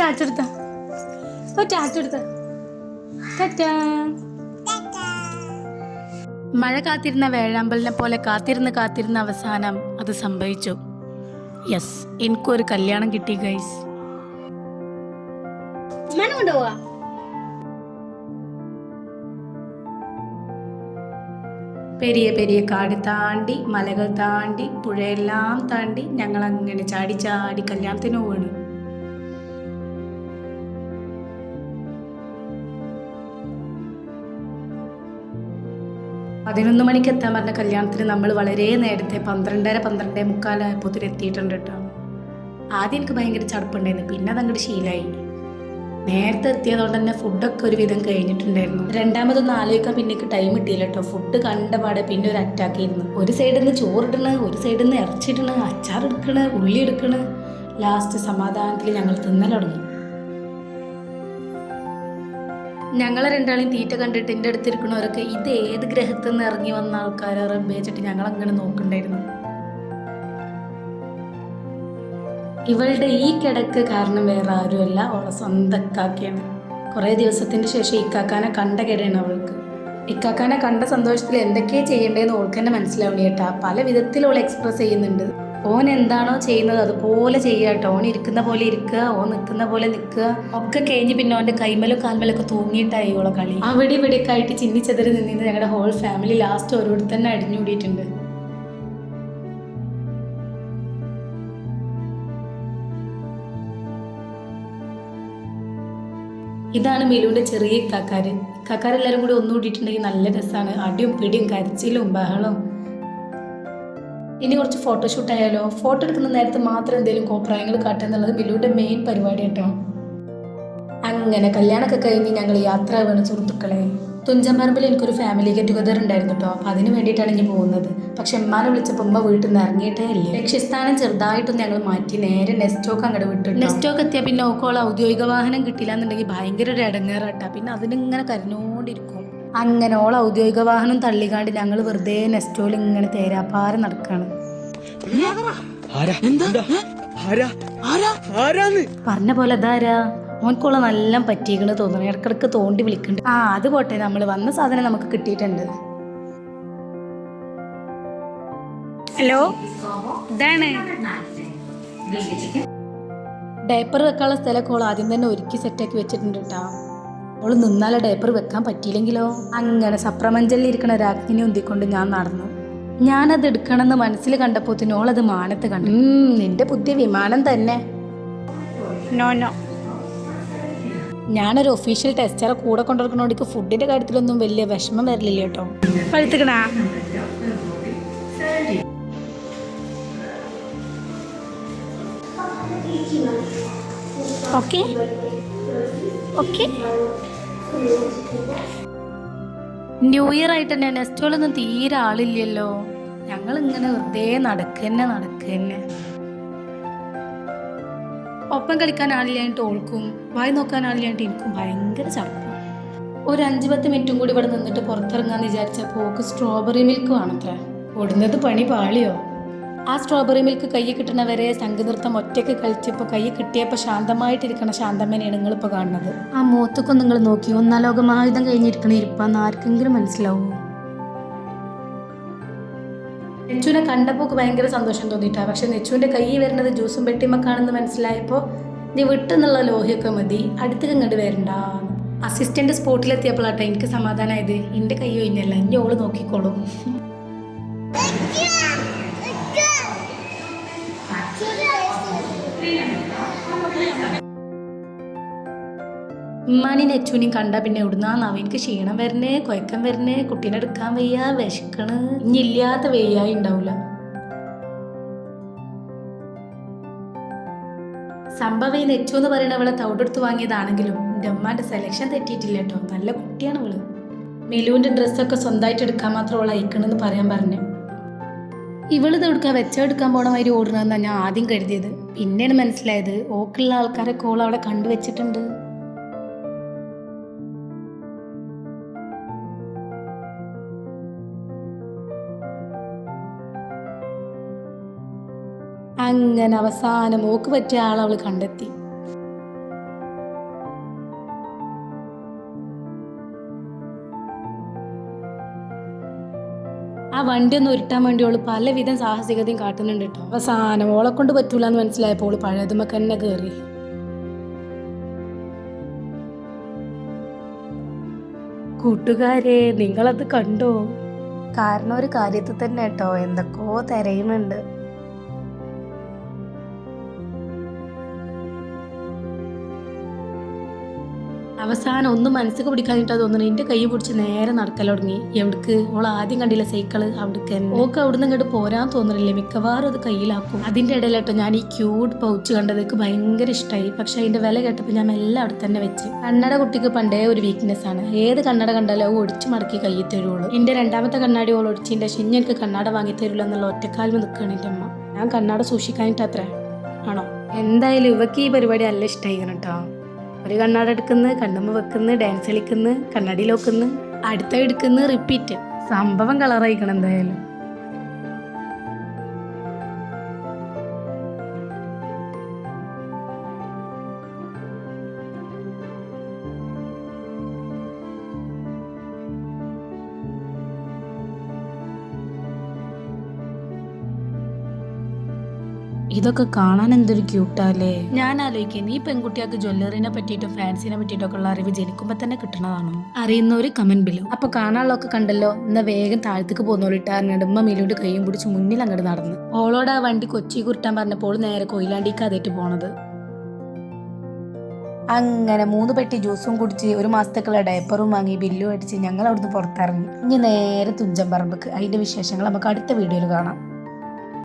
ചാച്ചെടുത്ത. എടുത്ത ടാറ്റാ. മഴ കാത്തിരുന്ന വേഴാമ്പലിനെ പോലെ കാത്തിരുന്ന് കാത്തിരുന്ന അവസാനം അത് സംഭവിച്ചു. യെസ് എനിക്കൊരു കല്യാണം കിട്ടി ഗൈസ് കൊണ്ടുപോവാ? പെരിയ പെരിയ കാട് താണ്ടി മലകൾ താണ്ടി പുഴയെല്ലാം താണ്ടി ഞങ്ങൾ അങ്ങനെ ചാടി ചാടി കല്യാണത്തിന് പോവാണ് പതിനൊന്ന് മണിക്ക് എത്താൻ പറഞ്ഞ കല്യാണത്തിന് നമ്മൾ വളരെ നേരത്തെ പന്ത്രണ്ടര പന്ത്രണ്ടേ മുക്കാലായപ്പോൾ എത്തിയിട്ടുണ്ട് കേട്ടോ. ആദ്യം എനിക്ക് ഭയങ്കര ചടപ്പുണ്ടായിരുന്നു. പിന്നെ അതങ്ങോട്ട് ശീലമായി നേരത്തെ എത്തിയതുകൊണ്ട് തന്നെ ഫുഡൊക്കെ ഒരു വിധം കഴിഞ്ഞിട്ടുണ്ടായിരുന്നു. രണ്ടാമതൊന്നും ആലോചിക്കാൻ പിന്നെ ടൈം കിട്ടിയില്ല കേട്ടോ. ഫുഡ് കണ്ട പാടെ പിന്നെ ഒരു അറ്റാക്ക് ആയിരുന്നു. ഒരു സൈഡിൽ നിന്ന് ചോറിടണ് ഒരു സൈഡിൽ നിന്ന് ഇറച്ചിടണ് അച്ചാർ എടുക്കണ് ഉള്ളി എടുക്കണ്. ലാസ്റ്റ് സമാധാനത്തിൽ ഞങ്ങൾ തിന്നൽ തുടങ്ങി ഞങ്ങളെ രണ്ടാളെയും തീറ്റ കണ്ടിട്ട് എന്റെ അടുത്തിരിക്കണവരൊക്കെ ഇത് ഏത് ഗ്രഹത്തു നിന്ന് ഇറങ്ങി വന്ന ആൾക്കാരെ റബ്ബേച്ചിട്ട് ഞങ്ങൾ അങ്ങനെ നോക്കണ്ടായിരുന്നു. ഇവളുടെ ഈ കിടക്ക് കാരണം വേറെ ആരുമല്ല. അവളെ സ്വന്തം ഇക്കാക്കയാണ്. കുറേ ദിവസത്തിന് ശേഷം ഇക്കാക്കാനെ കണ്ട കിടയാണ് അവൾക്ക്. ഇക്കാക്കാനെ കണ്ട സന്തോഷത്തിൽ എന്തൊക്കെയാ ചെയ്യേണ്ടതെന്ന് ഓൾക്ക് തന്നെ മനസ്സിലാവണി കേട്ടാ. പല വിധത്തിൽ അവൾ എക്സ്പ്രസ് ചെയ്യുന്നുണ്ട്. ഓൻ എന്താണോ ചെയ്യുന്നത് അതുപോലെ ചെയ്യുക കേട്ടോ. ഓൻ ഇരിക്കുന്ന പോലെ ഇരിക്കുക ഓൻ നിൽക്കുന്ന പോലെ നിൽക്കുക. ഒക്കെ കഴിഞ്ഞ് പിന്നെ ഓന്റെ കൈമലും കാൽമലൊക്കെ തൂങ്ങിയിട്ടായി ഓളെ കളി. അവിടെ ഇവിടെയൊക്കെ ആയിട്ട് ചിന്നിച്ചെതറി നിന്നിന്ന് ഞങ്ങളുടെ ഹോൾ ഫാമിലി ലാസ്റ്റ് ഓരോരുത്തർ തന്നെ അടിഞ്ഞുകൂടിയിട്ടുണ്ട് ഇതാണ് മിലുവിന്റെ ചെറിയ ഇക്കാക്കാർ ഇക്കാക്കാരെല്ലാവരും കൂടി ഒന്നുകൂടിയിട്ടുണ്ടെങ്കിൽ നല്ല രസമാണ്. അടിയും പിടിയും കരച്ചിലും ബഹളവും ഇനി കുറച്ച് ഫോട്ടോഷൂട്ട് ആയാലോ? ഫോട്ടോ എടുക്കുന്ന നേരത്ത് മാത്രം എന്തെങ്കിലും കോപ്രായങ്ങൾ കാട്ടുക എന്നുള്ളത് ബില്ലുവിന്റെ മെയിൻ പരിപാടി കേട്ടോ. അങ്ങനെ കല്യാണമൊക്കെ കഴിഞ്ഞ് ഞങ്ങൾ യാത്ര വേണം സുഹൃത്തുക്കളെ. തുഞ്ചമ്പറമ്പിൽ എനിക്കൊരു ഫാമിലി ഗെറ്റ് ടുഗദർ ഉണ്ടായിരുന്നു കേട്ടോ. അപ്പം അതിന് വേണ്ടിയിട്ടാണ് ഇനി പോകുന്നത്. പക്ഷെ എമ്മാനെ വിളിച്ചപ്പോൾ ഉമ്മ വീട്ടിൽ നിന്ന് ഇറങ്ങിയിട്ടേ ഇല്ല. ലക്ഷ്യസ്ഥാനം ചെറുതായിട്ടൊന്ന് ഞങ്ങൾ മാറ്റി. നേരെ നെസ്റ്റോക്ക് അങ്ങോട്ട് വിട്ടു നെസ്റ്റോക്ക് എത്തിയാൽ പിന്നെ ഓക്കോൾ ഔദ്യോഗിക വാഹനം കിട്ടില്ല എന്നുണ്ടെങ്കിൽ ഭയങ്കര ഒരു ഇടങ്ങേറാട്ടാ. പിന്നെ അതിനിങ്ങനെ കരഞ്ഞോണ്ടിരിക്കും. അങ്ങനെ ഓൾ ഔദ്യോഗിക വാഹനം തള്ളിക്കാണ്ട് ഞങ്ങൾ വെറുതെ നെസ്റ്റോൾ ഇങ്ങനെ തേരാപ്പാര നടക്കാണ്. പറഞ്ഞ പോലെ അതാരാ? ഓൻക്കുള്ള നല്ല പറ്റിയിക്കണ് തോന്നുന്നു ഇടക്കിടക്ക് തോണ്ടി വിളിക്കണ്ട്. ആ അത് പോട്ടെ. നമ്മൾ വന്ന സാധനം നമുക്ക് കിട്ടിയിട്ടുണ്ട്. ഹലോ? ഇതാണ്. ഡയപ്പർ വെക്കാനുള്ള സ്ഥലമൊക്കെ ഓൾ ആദ്യം തന്നെ ഒരുക്കി സെറ്റാക്കി വെച്ചിട്ടുണ്ട് കേട്ടോ ഓൾ നിന്നാലെ ഡയപ്പർ വെക്കാൻ പറ്റിയില്ലെങ്കിലോ? അങ്ങനെ സപ്രമഞ്ചലിൽ ഇരിക്കുന്ന രാജ്ഞിനെ ഉന്തിക്കൊണ്ട് ഞാൻ നടന്നു. ഞാനത് എടുക്കണമെന്ന് മനസ്സിൽ കണ്ടപ്പോൾ അത് മാനത്ത് കണ്ടു. നിന്റെ പുതിയ വിമാനം തന്നെ. നോ നോ ഞാനൊരു ഒഫീഷ്യൽ ടെസ്റ്ററെ കൂടെ കൊണ്ടുവരുന്നോടിക്ക് ഫുഡിന്റെ കാര്യത്തിലൊന്നും വലിയ വിഷമം വരില്ല കേട്ടോ. പഴുത്തുക്കണാ? ഓക്കെ ഓക്കെ ന്യൂ ഇയർ ആയിട്ട് തന്നെ നെസ്റ്റോളൊന്നും തീരെ ആളില്ലല്ലോ. ഞങ്ങൾ ഇങ്ങനെ വെറുതെ നടക്കന്നെ നടക്കന്നെ. ഒപ്പം കളിക്കാൻ ആളില്ലായിട്ട് ഓൾക്കും വായി നോക്കാൻ ആളില്ലായിട്ട് എനിക്കും ഭയങ്കര ചടപ്പം. ഒരു അഞ്ച് പത്ത് മിനിറ്റും കൂടി ഇവിടെ നിന്നിട്ട് പുറത്തിറങ്ങാന്ന് വിചാരിച്ചപ്പോൾ ഓക്ക് സ്ട്രോബെറി മിൽക്ക് വേണത്ര. ഓടുന്നത് പണി പാളിയോ? ആ സ്ട്രോബെറി മിൽക്ക് കൈ കിട്ടണവരെ സംഘനൃത്തം ഒറ്റയ്ക്ക് കളിച്ചപ്പോൾ കൈ കിട്ടിയപ്പോൾ ശാന്തമായിട്ടിരിക്കണ ശാന്തമ്മനെയാണ് നിങ്ങളിപ്പോൾ കാണുന്നത്. ആ മുഖത്തൊക്കെ നിങ്ങൾ നോക്കി ഒന്നാം ലോകമായുധം കഴിഞ്ഞിരിക്കണ ഇരിപ്പാന്ന് ആർക്കെങ്കിലും മനസ്സിലാവുമോ നെച്ചുവിനെ കണ്ടപ്പോൾ ഭയങ്കര സന്തോഷം തോന്നിയിട്ടാ. പക്ഷെ നെച്ചുവിന്റെ കൈ വരുന്നത് ജ്യൂസും പെട്ടിമക്കാണെന്ന് മനസ്സിലായപ്പോൾ നീ വിട്ടെന്നുള്ള ലോഹിയൊക്കെ മതി അടുത്ത് ഇങ്ങോട്ട് വരണ്ട. അസിസ്റ്റന്റ് സ്പോട്ടിലെത്തിയപ്പോഴാട്ടെ എനിക്ക് സമാധാനമായത് എന്റെ കൈ കഴിഞ്ഞല്ല ഇനി ഓൾ നോക്കിക്കോളും. ഉമ്മാനി നെച്ചുവിനെയും കണ്ട പിന്നെ എവിടുന്നാന്നാവും എനിക്ക് ക്ഷീണം വരണേ കൊയക്കം വരണേ കുട്ടീനെ എടുക്കാൻ വയ്യ വിശക്കണ്. ഇനിയില്ലാത്ത വെയ്യായി ഉണ്ടാവില്ല സംഭവം ഈ നെച്ചു എന്ന് പറയുന്ന അവളെ തൗടെടുത്ത് വാങ്ങിയതാണെങ്കിലും എന്റെ അമ്മാന്റെ സെലക്ഷൻ തെറ്റിയിട്ടില്ല കേട്ടോ. നല്ല കുട്ടിയാണ് അവൾ മിലുവിന്റെ ഡ്രസ്സൊക്കെ സ്വന്തമായിട്ട് എടുക്കാൻ മാത്രം അവൾ അയക്കണമെന്ന് പറയാൻ പറഞ്ഞു. ഇവളിത് എടുക്കാൻ വെച്ചെടുക്കാൻ പോണ മാതിരി ഓടണമെന്നാണ് ഞാൻ ആദ്യം കരുതിയത്. പിന്നെയാണ് മനസ്സിലായത്. ഓക്കുള്ള ആൾക്കാരൊക്കെ ഓൾ അവിടെ കണ്ടുവച്ചിട്ടുണ്ട്. അങ്ങനെ അവസാനം മൂക്ക് പറ്റിയ ആളവൾ അവൾ കണ്ടെത്തി. ആ വണ്ടി ഒന്ന് ഉരുട്ടാൻ വേണ്ടി ഓൾ പലവിധം സാഹസികതയും കാട്ടുന്നുണ്ട് കേട്ടോ. അവസാനം ഓളെ കൊണ്ട് പറ്റൂല എന്ന് മനസ്സിലായപ്പോൾ ഓൾ പഴയതുമൊക്കെ തന്നെ കയറി കൂട്ടുകാരെ നിങ്ങളത് കണ്ടോ? കാരണം ഒരു കാര്യത്തിൽ തന്നെ കേട്ടോ എന്തൊക്കെയോ തിരയുന്നുണ്ട്. അവസാനം ഒന്നും മനസ്സിൽ പിടിക്കാനിട്ടാ തോന്നുന്നു. എന്റെ കൈ പിടിച്ച് നേരെ നടക്കൽ തുടങ്ങി. എവിടേക്ക്? ഓൾ ആദ്യം കണ്ടില്ല സൈക്കിൾ അവിടേക്ക് ഓക്ക് അവിടുന്ന് ഇങ്ങോട്ട് പോരാൻ തോന്നുന്നില്ലേ മിക്കവാറും അത് കയ്യിലാക്കും. അതിന്റെ ഇടയിലാട്ടോ ഞാൻ ഈ ക്യൂട്ട് പൗച്ച് കണ്ടത്. ഭയങ്കര ഇഷ്ടമായി പക്ഷെ അതിന്റെ വില കേട്ടപ്പോൾ ഞാൻ എല്ലാം അവിടെ തന്നെ വെച്ച്. കണ്ണട കുട്ടിക്ക് പണ്ടേ ഒരു വീക്ക്നെസ് ആണ്. ഏത് കണ്ണട കണ്ടാലും അത് ഒടിച്ചു മടക്കി കയ്യിൽ തരുള്ളൂ എന്റെ രണ്ടാമത്തെ കണ്ണാടി ഓൾ ഒടിച്ചിന്റെ ശനി എനിക്ക് കണ്ണാട വാങ്ങി തരില്ല എന്നുള്ള ഒറ്റക്കാലിൽ നിൽക്കുകയാണ് എന്റെ അമ്മ. ഞാൻ കണ്ണാട സൂക്ഷിക്കാനിട്ട് അത്ര. ആണോ? എന്തായാലും ഇവക്ക് ഈ പരിപാടി നല്ല ഇഷ്ടമായിരുന്നു കേട്ടോ. ഒരു കണ്ണാട എടുക്കുന്നു കണ്ണുമ്മ വെക്കുന്നു ഡാൻസ് കളിക്കുന്ന കണ്ണാടിയിൽ വെക്കുന്നു അടുത്ത എടുക്കുന്ന റിപ്പീറ്റ് സംഭവം കളറായിക്കണം എന്തായാലും. ഇതൊക്കെ കാണാൻ എന്തൊരു ക്യൂട്ടാല്ലേ ഞാൻ ആലോചിക്കുന്നത് ഈ പെൺകുട്ടികൾക്ക് ജ്വല്ലറിനെ പറ്റിയിട്ടും ഫാൻസിനെ പറ്റിയിട്ടൊക്കെ ഉള്ള അറിവ് ജനിക്കുമ്പോ തന്നെ കിട്ടണതാണോ? അറിയുന്നവര് കമന്റ് ബിലോ അപ്പൊ കാണാനുള്ളൊക്കെ കണ്ടല്ലോ? എന്നാ വേഗം താഴത്തേക്ക് പോകുന്നോളിട്ടാറിനോട് ഉമ്മ മീലോട് കൈയും പിടിച്ച് മുന്നിൽ അങ്ങോട്ട് നടന്ന്. ഓളോട് ആ വണ്ടി കൊച്ചി കുരുട്ടാൻ പറഞ്ഞപ്പോൾ നേരെ കൊയിലാണ്ടിക്ക് അതേറ്റ് പോണത്. അങ്ങനെ മൂന്ന് പെട്ടി ജ്യൂസും കുടിച്ച് ഒരു മാസത്തേക്കുള്ള ഡയപ്പറും വാങ്ങി ബില്ലും അടിച്ച് ഞങ്ങൾ അവിടുന്ന് പുറത്തിറങ്ങി. ഇനി നേരെ തുഞ്ചൻ പറമ്പക്ക്. അതിന്റെ വിശേഷങ്ങൾ നമുക്ക് അടുത്ത വീഡിയോയിൽ കാണാം.